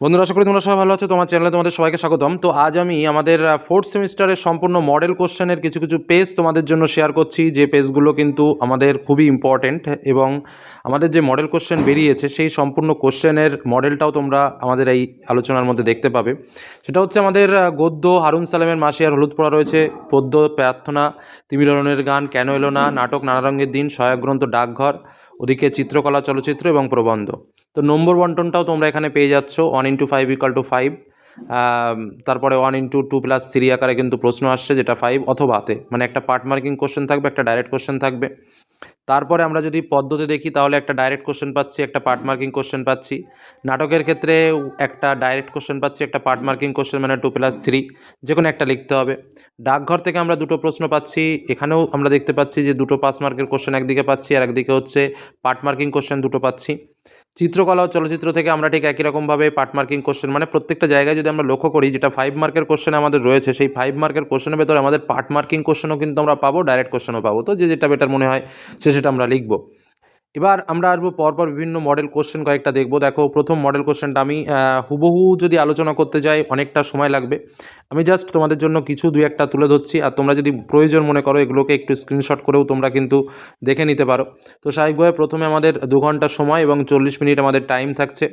বন্ধুরা, আশা করি তোমরা সবাই ভালো আছো। তোমার চ্যানেলে তোমাদের সবাইকে স্বাগতম। তো আজ আমি আমাদের ফোর্থ সেমিস্টারের সম্পূর্ণ মডেল কোশ্চেনের কিছু কিছু পেজ তোমাদের জন্য শেয়ার করছি। যে পেজগুলো কিন্তু আমাদের খুবই ইম্পর্টেন্ট এবং আমাদের যে মডেল কোশ্চেন বেরিয়েছে, সেই সম্পূর্ণ কোশ্চেনের মডেলটাও তোমরা আমাদের এই আলোচনার মধ্যে দেখতে পাবে। সেটা হচ্ছে আমাদের গদ্য হারুন সালামের মাসিয়ার হলুদ পড়া রয়েছে। পদ্য প্রার্থনা তিমিরনের গান, কেন এলো না? নাটক, নানা রঙের দিন, সহায়ক গ্রন্থ, ডাকঘর। ওদিকে চিত্রকলা, চলচ্চিত্র এবং প্রবন্ধ। তো নম্বর বন্টনটাও তোমরা এখানে পেয়ে যাচ্ছ one into five equal two five তারপরে one into two plus three আকারে কিন্তু প্রশ্ন আসছে, যেটা ফাইভ অথবাতে মানে একটা পার্ট মার্কিং কোশ্চেন থাকবে, একটা ডাইরেক্ট কোশ্চেন থাকবে। তারপরে আমরা যদি পদ্ধতি দেখি, তাহলে একটা ডাইরেক্ট কোশ্চেন পাচ্ছি, একটা পার্ট মার্কিং কোশ্চেন পাচ্ছি। নাটকের ক্ষেত্রে একটা ডাইরেক্ট কোশ্চেন পাচ্ছি, একটা পার্ট মার্কিং কোশ্চেন মানে টু প্লাস থ্রি যে কোনো একটা লিখতে হবে। ডাকঘর থেকে আমরা দুটো প্রশ্ন পাচ্ছি, এখানেও আমরা দেখতে পাচ্ছি যে দুটো পাস মার্কের কোশ্চেন একদিকে পাচ্ছি, আর একদিকে হচ্ছে পার্ট মার্কিং কোশ্চেন দুটো পাচ্ছি। চিত্রকলা ও চলচ্চিত্র থেকে আমরা ঠিক একই রকমভাবে পার্ট মার্কিং কোশ্চেন মানে প্রত্যেকটা জায়গায় যদি আমরা লক্ষ্য করি, যেটা ফাইভ মার্কের কোশ্চেন আমাদের রয়েছে, সেই ফাইভ মার্কের কোশ্চেনের ভেতরে আমাদের পার্ট মার্কিং কোশ্চেনও কিন্তু আমরা পাবো ডাইরেক্ট কোশ্চেনও পাবো। তো যে যেটা বেটার মনে হয়, সে সেটা আমরা লিখব। এবার আমরা আসব পরপর বিভিন্ন মডেল কোশ্চেন কয়েকটা দেখব। দেখো, প্রথম মডেল কোশ্চেনটা আমি হুবহু যদি আলোচনা করতে যাই, অনেকটা সময় লাগবে। আমি জাস্ট তোমাদের জন্য কিছু দুই একটা তুলে ধরছি, আর তোমরা যদি প্রয়োজন মনে করো, এগুলোকে একটু স্ক্রিনশট করেও তোমরা কিন্তু দেখে নিতে পারো। তো স্বাভাবিকভাবে প্রথমে আমাদের দু ঘণ্টা সময় এবং চল্লিশ মিনিট আমাদের টাইম থাকছে।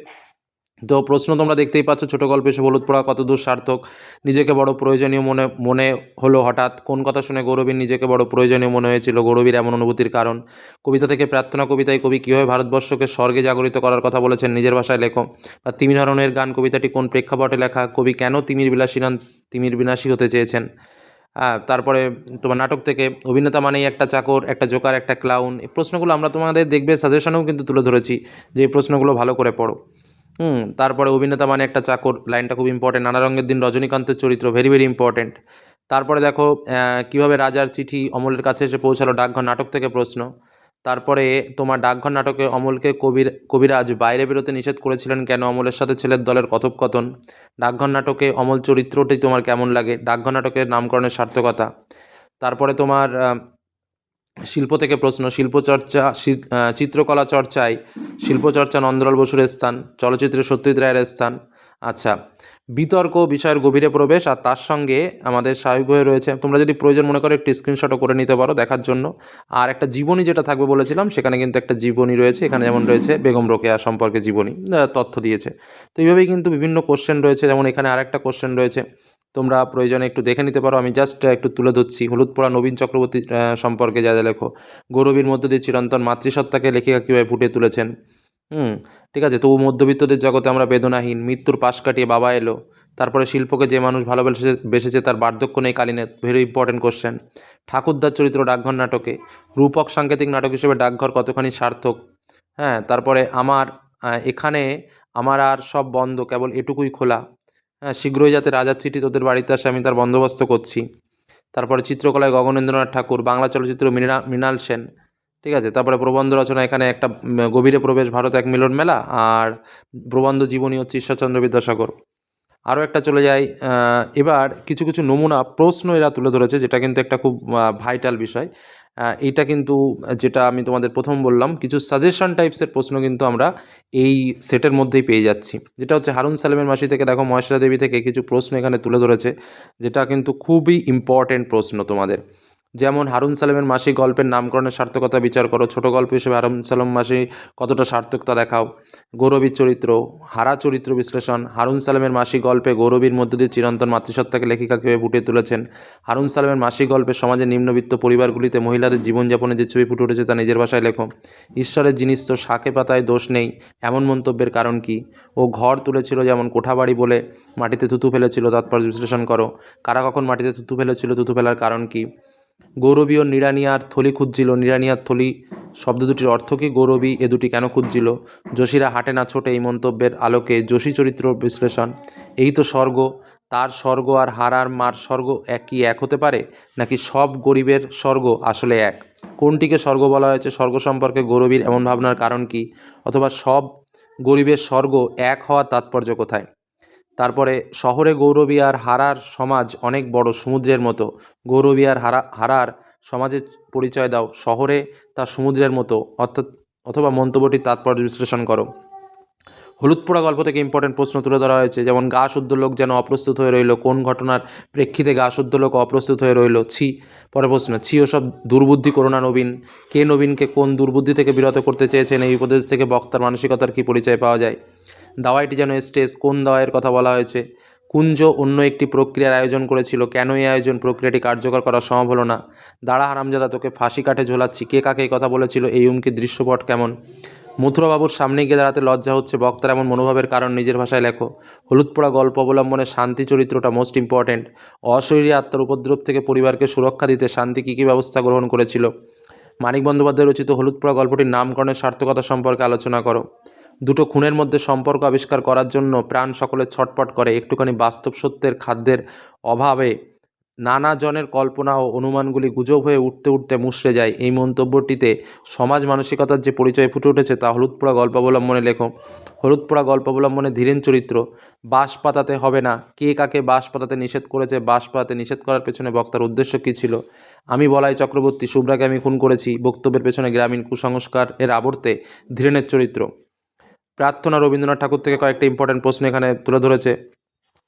তো প্রশ্ন তোমরা দেখতেই পাচ্ছ, ছোটো গল্পে এসে হলুদ পড়া কতদূর সার্থক? নিজেকে বড় প্রয়োজনীয় মনে মনে হলো হঠাৎ। কোন কথা শুনে গৌরবীর নিজেকে বড় প্রয়োজনীয় মনে হয়েছিল? গৌরবীর এমন অনুভূতির কারণ? কবিতা থেকে প্রার্থনা কবিতায় কবি কীভাবে ভারতবর্ষকে স্বর্গে জাগরিত করার কথা বলেছেন নিজের ভাষায় লেখো। বা তিমির হরণের গান কবিতাটি কোন প্রেক্ষাপটে লেখা? কবি কেন তিমির বিলাসী নন, তিমির বিনাশী হতে চেয়েছেন? তারপরে তোমার নাটক থেকে অভিনেতা মানেই একটা চাকর, একটা জোকার, একটা ক্লাউন। এই প্রশ্নগুলো আমরা তোমাদের দেখবে, সাজেশনেও কিন্তু তুলে ধরেছি যে এই প্রশ্নগুলো ভালো করে পড়ো। হুম, তারপরে অভিনেতা মানে একটা চাকর, লাইনটা খুব ইম্পর্টেন্ট নানা রঙের দিন রজনীকান্তের চরিত্র ভেরি ভেরি ইম্পর্টেন্ট তারপরে দেখো কীভাবে রাজার চিঠি অমলের কাছে এসে পৌঁছালো ডাকঘর নাটক থেকে প্রশ্ন। তারপরে তোমার ডাকঘর নাটকে অমলকে কবির, কবিরাজ বাইরে বেরোতে নিষেধ করেছিলেন কেন? অমলের সাথে ছেলের দলের কথোপকথন। ডাকঘর নাটকে অমল চরিত্রটি তোমার কেমন লাগে? ডাকঘর নাটকের নামকরণের সার্থকতা। তারপরে তোমার শিল্প থেকে প্রশ্ন শিল্পচর্চা চিত্রকলা চর্চায় শিল্পচর্চা নন্দলাল বসুর স্থান, চলচ্চিত্রে সত্যজিৎ রায়ের স্থান। আচ্ছা বিতর্ক বিষয়ের গভীরে প্রবেশ, আর তার সঙ্গে আমাদের স্বাভাবিক হয়ে রয়েছে, তোমরা যদি প্রয়োজন মনে করো একটি স্ক্রিনশটও করে নিতে পারো দেখার জন্য। আর একটা জীবনী যেটা থাকবে বলেছিলাম, সেখানে কিন্তু একটা জীবনী রয়েছে, এখানে যেমন রয়েছে বেগম রোকেয়া সম্পর্কে জীবনী তথ্য দিয়েছে। তো এইভাবেই কিন্তু বিভিন্ন কোশ্চেন রয়েছে, যেমন এখানে আরেকটা কোশ্চেন রয়েছে তোমরা প্রয়োজনে একটু দেখে নিতে পারো। আমি জাস্ট একটু তুলে ধরছি। হলুদ পড়া নবীন চক্রবর্তী সম্পর্কে যা যা লেখো। গৌরবীর মধ্য দিয়ে চিরন্তন মাতৃসত্তাকে লেখিকা কীভাবে ফুটিয়ে তুলেছেন? হুম, ঠিক আছে। তবু মধ্যবিত্তদের জগতে আমরা বেদনাহীন। মৃত্যুর পাশ কাটিয়ে বাবা এলো। তারপরে শিল্পকে যে মানুষ ভালোবেসে বেসেছে তার বার্ধক্য নেই কালিনে ভেরি ইম্পর্টেন্ট কোশ্চেন ঠাকুরদার চরিত্র ডাকঘর নাটকে। রূপক সাংকেতিক নাটক হিসেবে ডাকঘর কতখানি সার্থক? হ্যাঁ তারপরে আমার এখানে আমার আর সব বন্ধ। কেবল এটুকুই খোলা। হ্যাঁ শীঘ্রই যাতে রাজার চিঠি তোদের বাড়িতে আসে, আমি তার বন্দোবস্ত করছি। তারপরে চিত্রকলায় গগনেন্দ্রনাথ ঠাকুর, বাংলা চলচ্চিত্র মৃণা, মৃণাল সেন, ঠিক আছে? তারপরে প্রবন্ধ রচনা, এখানে একটা গভীরে প্রবেশ ভারত এক মিলন মেলা, আর প্রবন্ধ জীবনী হচ্ছে ঈশ্বরচন্দ্র বিদ্যাসাগর। আরও একটা চলে যায় এবার কিছু কিছু নমুনা, প্রশ্ন এরা তুলে ধরেছে, যেটা কিন্তু একটা খুব ভাইটাল বিষয়। এইটা কিন্তু, যেটা আমি তোমাদের প্রথম বললাম, কিছু সাজেশন টাইপসের প্রশ্ন কিন্তু আমরা এই সেটের মধ্যেই পেয়ে যাচ্ছি। যেটা হচ্ছে হারুন সালেমের মাসি থেকে দেখো মহেশ্বরা দেবী থেকে কিছু প্রশ্ন এখানে তুলে ধরেছে, যেটা কিন্তু খুবই ইম্পর্টেন্ট প্রশ্ন তোমাদের। যেমন হারুন সালেমের মাসি গল্পের নামকরণের সার্থকতা বিচার করো। ছোট গল্প হিসেবে হারুন সালেম মাসি কতটা সার্থকতা দেখাও? গৌরবীর চরিত্র, হারা চরিত্র বিশ্লেষণ। হারুন সালেমের মাসি গল্পে গৌরবীর মধ্য দিয়ে চিরন্তন মাতৃসত্তাকে লেখিকা কীভাবে ফুটিয়ে তুলেছেন। হারুন সালেমের মাসি গল্পে সমাজের নিম্নবিত্ত পরিবারগুলিতে মহিলাদের জীবনযাপনে যে ছবি ফুটে উঠেছে তা নিজের ভাষায় লেখো। ঈশ্বরের জিনিস তো শাকে পাতায় দোষ নেই, এমন মন্তব্যের কারণ কি? ও ঘর তুলেছিল যেমন কোঠাবাড়ি বলে মাটিতে থুতু ফেলেছিল তাৎপর্য বিশ্লেষণ করো। কারা কখন মাটিতে থুতু ফেলেছিল থুতু ফেলার কারণ কি? গৌরবী ও নিরানিয়ার থলি খুঁজছিল। নিরানিয়ার থলি শব্দ দুটির অর্থ কি? গৌরবী এ দুটি কেন খুঁজছিল? যোশীরা হাঁটে না ছোটে এই মন্তব্যের আলোকে যোশী চরিত্র বিশ্লেষণ। এই তো স্বর্গ। তার স্বর্গ আর হারার মার স্বর্গ এক কি এক হতে পারে? নাকি সব গরিবের স্বর্গ আসলে এক? কোনটিকে স্বর্গ বলা হয়েছে? স্বর্গ সম্পর্কে গৌরবীর এমন ভাবনার কারণ কি? অথবা সব গরিবের স্বর্গ এক হওয়ার তাৎপর্য কোথায়? তারপরে শহরে গৌরবী আর হারার সমাজ অনেক বড় সমুদ্রের মতো। গৌরবী আর হারা, হারার সমাজের পরিচয় দাও। শহরে তা সমুদ্রের মতো। অর্থাৎ, অথবা মন্তব্যটির তাৎপর্য বিশ্লেষণ করো। হলুদ পোড়া গল্প থেকে ইম্পর্টেন্ট প্রশ্ন তুলে ধরা হয়েছে, যেমন, গা শুদ্ধ লোক যেন অপ্রস্তুত হয়ে রইল। কোন ঘটনার প্রেক্ষিতে গা শুদ্ধ লোক অপ্রস্তুত হয়ে রইল? ছি। পরে প্রশ্ন, ছি ওসব দুর্বুদ্ধি করোনা নবীন। কে নবীনকে কোন দুর্বুদ্ধি থেকে বিরত করতে চেয়েছেন? এই উপদেশ থেকে বক্তার মানসিকতার কী পরিচয় পাওয়া যায়? দাওয়াইটি যেন স্টেজ কোন দাওয়াইয়ের কথা বলা হয়েছে? কুঞ্জ অন্য একটি প্রক্রিয়ার আয়োজন করেছিল। কেন এই আয়োজন? প্রক্রিয়াটি কার্যকর করা সম্ভব হলো না। দাঁড়া হারামজাদা, তোকে ফাঁসি কাঠে ঝোলাচ্ছি। কে কাকে এই কথা বলেছিল? এই হুমকির দৃশ্যপট কেমন? মথুরাবাবুর সামনে গিয়ে দাঁড়াতে লজ্জা হচ্ছে। বক্তার এমন মনোভাবের কারণ নিজের ভাষায় লেখো। হলুদ পোড়া গল্প অবলম্বনে শান্তি চরিত্রটা মোস্ট ইম্পর্ট্যান্ট অশরীরী আত্মার উপদ্রব থেকে পরিবারকে সুরক্ষা দিতে শান্তি কী কী ব্যবস্থা গ্রহণ করেছিল? মানিক বন্দ্যোপাধ্যায় রচিত হলুদ পোড়া গল্পটির নামকরণের সার্থকতা সম্পর্কে আলোচনা করো। দুটো খুনের মধ্যে সম্পর্ক আবিষ্কার করার জন্য প্রাণ সকলে ছটপট করে। একটুখানি বাস্তব সত্যের খাদ্যের অভাবে নানা জনের কল্পনা ও অনুমানগুলি গুজব হয়ে উঠতে উঠতে মুষড়ে যায়। এই মন্তব্যটিতে সমাজ মানসিকতার যে পরিচয় ফুটে উঠেছে তা হলুদ পোড়া গল্প অবলম্বনে লেখো। হলুদ পোড়া গল্প অবলম্বনে ধীরেন চরিত্র। বাঁশ পাতাতে হবে না। কে কাকে বাঁশ পাতাতে নিষেধ করেছে, বাঁশ পাতাতে নিষেধ করার পেছনে বক্তার উদ্দেশ্য কী ছিল? আমি বলাই চক্রবর্তী, শুভ্রাকে আমি খুন করেছি। বক্তব্যের পেছনে গ্রামীণ কুসংস্কার এর আবর্তে ধীরেনের চরিত্র। প্রার্থনা রবীন্দ্রনাথ ঠাকুর থেকে কয়েকটা ইম্পর্টেন্ট প্রশ্ন এখানে তুলে ধরেছে।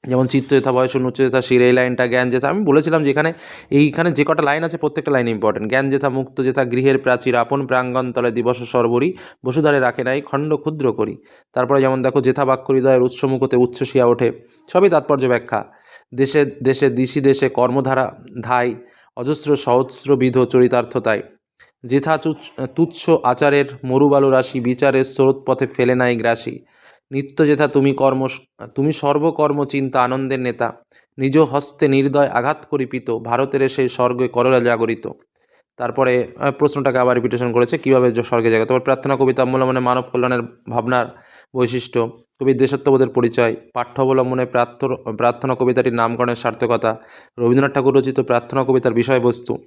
যেমন চিত্তযথা বয়স উচ্চযথা শির এই লাইনটা জ্ঞান যেথা আমি বলেছিলাম যে এখানে এইখানে যে কটা লাইন আছে, প্রত্যেকটা লাইন ইম্পর্টেন্ট জ্ঞান যেথা মুক্ত যেথা গৃহের প্রাচীর, আপন প্রাঙ্গণ তলে দিবস সর্বরী, বসুধারে রাখে নাই, খণ্ড ক্ষুদ্র করি। তারপরে যেমন দেখো, যেথা বাক্য হৃদয়ের উৎসমুখতে উচ্ছ্বসিয়া ওঠে, সবই তাৎপর্য ব্যাখ্যা। দেশে দেশে, দিশি দেশে কর্মধারা ধাই, অজস্র সহস্রবিধ চরিতার্থতায় যেথা তুচ্ছ- আচারের মরুবালু রাশি বিচারের স্রোত পথে ফেলে নাই গ্রাসী। নিত্য যেথা তুমি কর্ম, তুমি সর্বকর্ম চিন্তা আনন্দের নেতা, নিজ হস্তে নির্দয় আঘাত করিপিত, ভারতের সেই স্বর্গে করলা জাগরিত। তারপরে প্রশ্নটাকে আবার রিপিটেশন করেছে, কীভাবে স্বর্গে জাগে তারপর প্রার্থনা কবিতা অবলম্বনে মানব কল্যাণের ভাবনার বৈশিষ্ট্য, কবির দেশাত্মবোধের পরিচয়, পাঠ্য অবলম্বনে প্রার্থ প্রার্থনা কবিতাটির নামকরণের সার্থকতা, রবীন্দ্রনাথ ঠাকুর রচিত প্রার্থনা কবিতার বিষয়বস্তু।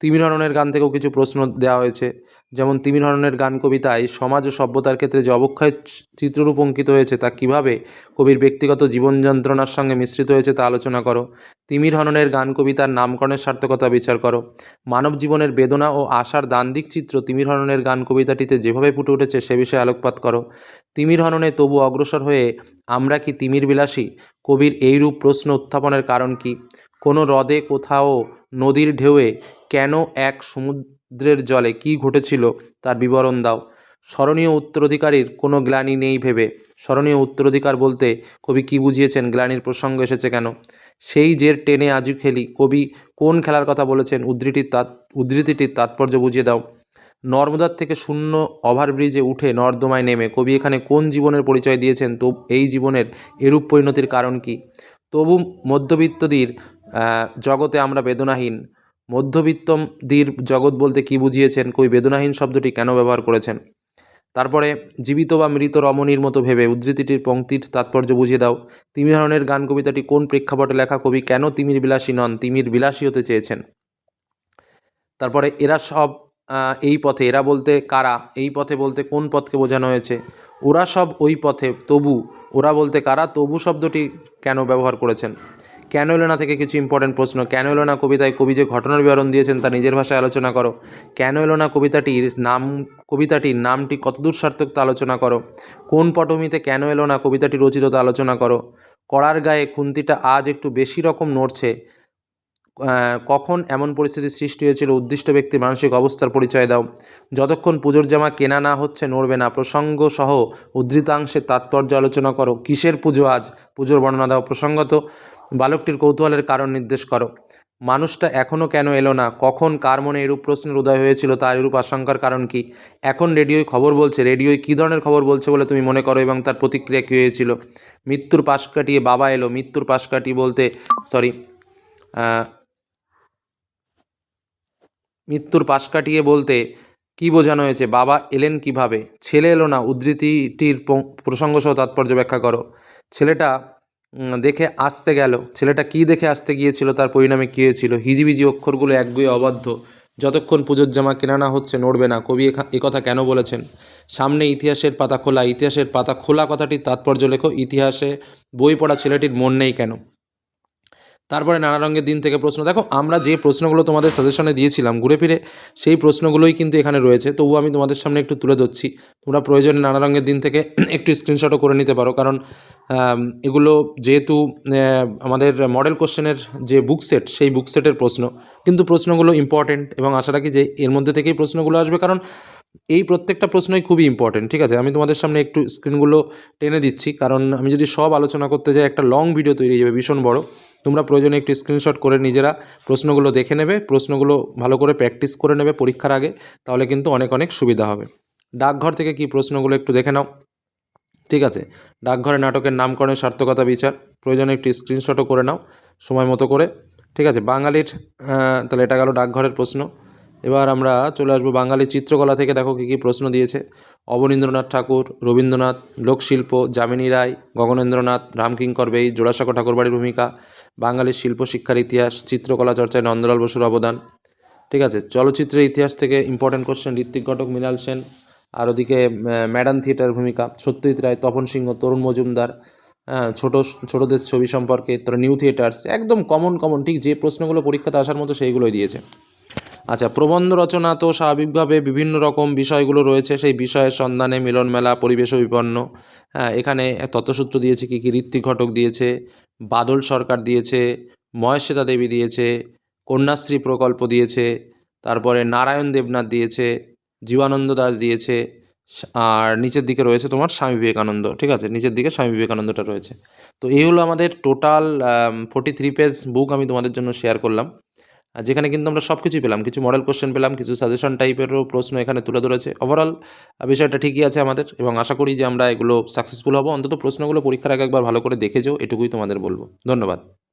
তিমির হরণের গান থেকেও কিছু প্রশ্ন দেওয়া হয়েছে। যেমন, তিমির হরণের গান কবিতায় সমাজ ও সভ্যতার ক্ষেত্রে যে অবক্ষয় চিত্ররূপ অঙ্কিত হয়েছে তা কীভাবে কবির ব্যক্তিগত জীবন যন্ত্রণার সঙ্গে মিশ্রিত হয়েছে তা আলোচনা করো। তিমির হরণের গান কবিতার নামকরণের সার্থকতা বিচার করো। মানব জীবনের বেদনা ও আশার দান্দিক চিত্র তিমির হরণের গান কবিতাটিতে যেভাবে ফুটে উঠেছে সে বিষয়ে আলোকপাত করো। তিমির হরণে তবু অগ্রসর হয়ে আমরা কি তিমির বিলাসী? কবির এইরূপ প্রশ্ন উত্থাপনের কারণ কি? কোনো হ্রদে কোথাও নদীর ঢেউয়ে কেন এক সমুদ্রের জলে কি ঘটেছিল তার বিবরণ দাও। স্মরণীয় উত্তরাধিকারীর কোনো গ্লানি নেই ভেবে। স্মরণীয় উত্তরাধিকার বলতে কবি কি বুঝিয়েছেন? গ্লানির প্রসঙ্গ এসেছে কেন? সেই জের টেনে আজু খেলি। কবি কোন খেলার কথা বলেছেন? উদ্ধৃতির তাৎ উদ্ধৃতিটির তাৎপর্য বুঝিয়ে দাও। নর্মদার থেকে শূন্য ওভারব্রিজে উঠে নর্দমায় নেমে। কবি এখানে কোন জীবনের পরিচয় দিয়েছেন? তো এই জীবনের এরূপ পরিণতির কারণ কি? তবু মধ্যবিত্তদের জগতে আমরা বেদনাহীন। মধ্যবিত্তদের জগৎ বলতে কি বুঝিয়েছেন? কই বেদনাহীন শব্দটি কেন ব্যবহার করেছেন? তারপরে, জীবিত বা মৃত রমণীর মতো ভেবে উদ্ধৃতিটির পংক্তির তাৎপর্য বুঝিয়ে দাও। তিমি হরণের গান কবিতাটি কোন প্রেক্ষাপটে লেখা? কবি কেন তিমির বিলাসী নন? তিমির বিলাসী হতে চেয়েছেন। তারপরে, এরা সব এই পথে, এরা বলতে কারা? এই পথে বলতে কোন পথকে বোঝানো হয়েছে? ওরা সব ওই পথে, তবু, ওরা বলতে কারা? তবু শব্দটি কেন ব্যবহার করেছেন? কেন এলো না থেকে কিছু ইম্পর্টেন্ট প্রশ্ন? কেন এলো না কবিতায় কবি যে ঘটনার বিবরণ দিয়েছেন তা নিজের ভাষায় আলোচনা করো। কেন এলো না কবিতাটির নাম, কবিতাটির নামটি কতদূর সার্থক তা আলোচনা করো। কোন পটভূমিতে কেন এলো না কবিতাটি রচিত তা আলোচনা করো। কড়ার গায়ে খুন্তিটা আজ একটু বেশি রকম নড়ছে। কখন এমন পরিস্থিতির সৃষ্টি হয়েছিল? উদ্দিষ্ট ব্যক্তির মানসিক অবস্থার পরিচয় দাও। যতক্ষণ পুজোর জামা কেনা না হচ্ছে নড়বে না। প্রসঙ্গ সহ উদ্ধৃতাংশের তাৎপর্য আলোচনা করো। কিসের পুজো আজ? পুজোর বর্ণনা দাও প্রসঙ্গত। বালকটির কৌতূহলের কারণ নির্দেশ করো। মানুষটা এখনও কেন এলো না? কখন, কার মনে এরূপ প্রশ্নের উদয় হয়েছিল তার এরূপ আশঙ্কার কারণ কি? এখন রেডিওয় খবর বলছে, রেডিওয় কী ধরনের খবর বলছে বলে তুমি মনে করো এবং তার প্রতিক্রিয়া কী হয়েছিল? মৃত্যুর পাশ কাটিয়ে বাবা এলো। মৃত্যুর পাশ কাটিয়ে বলতে সরি মৃত্যুর পাশ কাটিয়ে বলতে কি বোঝানো হয়েছে? বাবা এলেন কীভাবে? ছেলে এলো না। উদ্ধৃতিটির প্রসঙ্গসহ তাৎপর্য ব্যাখ্যা করো। ছেলেটা দেখে আসতে গেল। ছেলেটা কি দেখে আসতে গিয়েছিল, তার পরিণামে কী হয়েছিল? হিজিবিজি অক্ষরগুলো একগুয়ে অবাধ্য। যতক্ষণ পুজোর জামা কেনা না হচ্ছে, নড়বে না। কবি কথা কেন বলেছেন? সামনে ইতিহাসের পাতা খোলা। ইতিহাসের পাতা খোলা কথাটির তাৎপর্য লেখো। ইতিহাসে বই পড়া ছেলেটির মন নেই কেন? তারপরে নানা রঙের দিন থেকে প্রশ্ন। দেখো, আমরা যে প্রশ্নগুলো তোমাদের সাজেশনে দিয়েছিলাম ঘুরে ফিরে, সেই প্রশ্নগুলোই কিন্তু এখানে রয়েছে। তবুও আমি তোমাদের সামনে একটু তুলে ধরছি। তোমরা প্রয়োজনে নানা রঙের দিন থেকে একটু স্ক্রিনশটও করে নিতে পারো। কারণ এগুলো যেহেতু আমাদের মডেল কোশ্চেনের যে বুক সেট সেই বুক সেটের প্রশ্ন। কিন্তু প্রশ্নগুলো ইম্পর্টেন্ট এবং আশা রাখি যে এর মধ্যে থেকেই প্রশ্নগুলো আসবে। কারণ, এই প্রত্যেকটা প্রশ্নই খুবই ইম্পর্টেন্ট ঠিক আছে? আমি তোমাদের সামনে একটু স্ক্রিনগুলো টেনে দিচ্ছি। কারণ, আমি যদি সব আলোচনা করতে যাই, একটা লং ভিডিও তৈরি হয়ে যাবে, ভীষণ বড়। তোমরা প্রয়োজনে একটু স্ক্রিনশট করে নিজেরা প্রশ্নগুলো দেখে নেবে, প্রশ্নগুলো ভালো করে প্র্যাকটিস করে নেবে পরীক্ষার আগে, তাহলে কিন্তু অনেক অনেক সুবিধা হবে। ডাকঘর থেকে কি প্রশ্নগুলো একটু দেখে নাও। ঠিক আছে ডাকঘরে নাটকের নামকরণের সার্থকতা বিচার, প্রয়োজনে একটু স্ক্রিনশটও করে নাও সময় মতো করে। ঠিক আছে, বাঙালির তাহলে এটা গেল ডাকঘরের প্রশ্ন। এবার আমরা চলে আসব বাঙালি চিত্রকলা থেকে, দেখো কী কী প্রশ্ন দিয়েছে। অবনীন্দ্রনাথ ঠাকুর, রবীন্দ্রনাথ, লোকশিল্প, যামিনী রায়, গগনেন্দ্রনাথ, রামকিঙ্কর বেই, জোড়াসাঁকো ঠাকুরবাড়ির ভূমিকা বাঙালির শিল্প, শিক্ষার ইতিহাস, চিত্রকলা চর্চায় নন্দলাল বসুর অবদান। ঠিক আছে, চলচ্চিত্রের ইতিহাস থেকে ইম্পর্টেন্ট কোশ্চেন ঋত্বিক ঘটক, মৃণাল সেন, আর ওদিকে ম্যাডাম থিয়েটার ভূমিকা, সত্যজিৎ রায়, তপন সিংহ, তরুণ মজুমদার ছোট, ছোটদের ছবি সম্পর্কে তারপর নিউ থিয়েটার্স একদম কমন কমন ঠিক যে প্রশ্নগুলো পরীক্ষাতে আসার মতো সেইগুলোই দিয়েছে। আচ্ছা প্রবন্ধ রচনা তো স্বাভাবিকভাবে বিভিন্ন রকম বিষয়গুলো রয়েছে, সেই বিষয়ের সন্ধানে মিলন মেলা পরিবেশ বিপন্ন হ্যাঁ এখানে তথ্যসূত্র দিয়েছে কী কী, ঋত্বিক ঘটক দিয়েছে বাদল সরকার দিয়েছে মহেশ্বেতা দেবী দিয়েছে, কন্যাশ্রী প্রকল্প দিয়েছে, তারপরে নারায়ণ দেবনাথ দিয়েছে, জীবানন্দ দাস দিয়েছে, আর নিচের দিকে রয়েছে তোমার স্বামী বিবেকানন্দ, ঠিক আছে? নিচের দিকে স্বামী বিবেকানন্দটা রয়েছে। তো এই হলো আমাদের total forty three page book আমি তোমাদের জন্য শেয়ার করলাম। যেখানে কিন্তু আমরা সব কিছুই পেলাম, কিছু মডেল কোশ্চেন পেলাম, কিছু সাজেশন টাইপেরও প্রশ্ন এখানে তুলে ধরেছে। ওভারঅল বিষয়টা ঠিকই আছে আমাদের এবং আশা করি যে আমরা এগুলো সাকসেসফুল হব। অন্তত প্রশ্নগুলো পরীক্ষার আগে একবার ভালো করে দেখে যেও, এটুকুই তোমাদের বলব। ধন্যবাদ।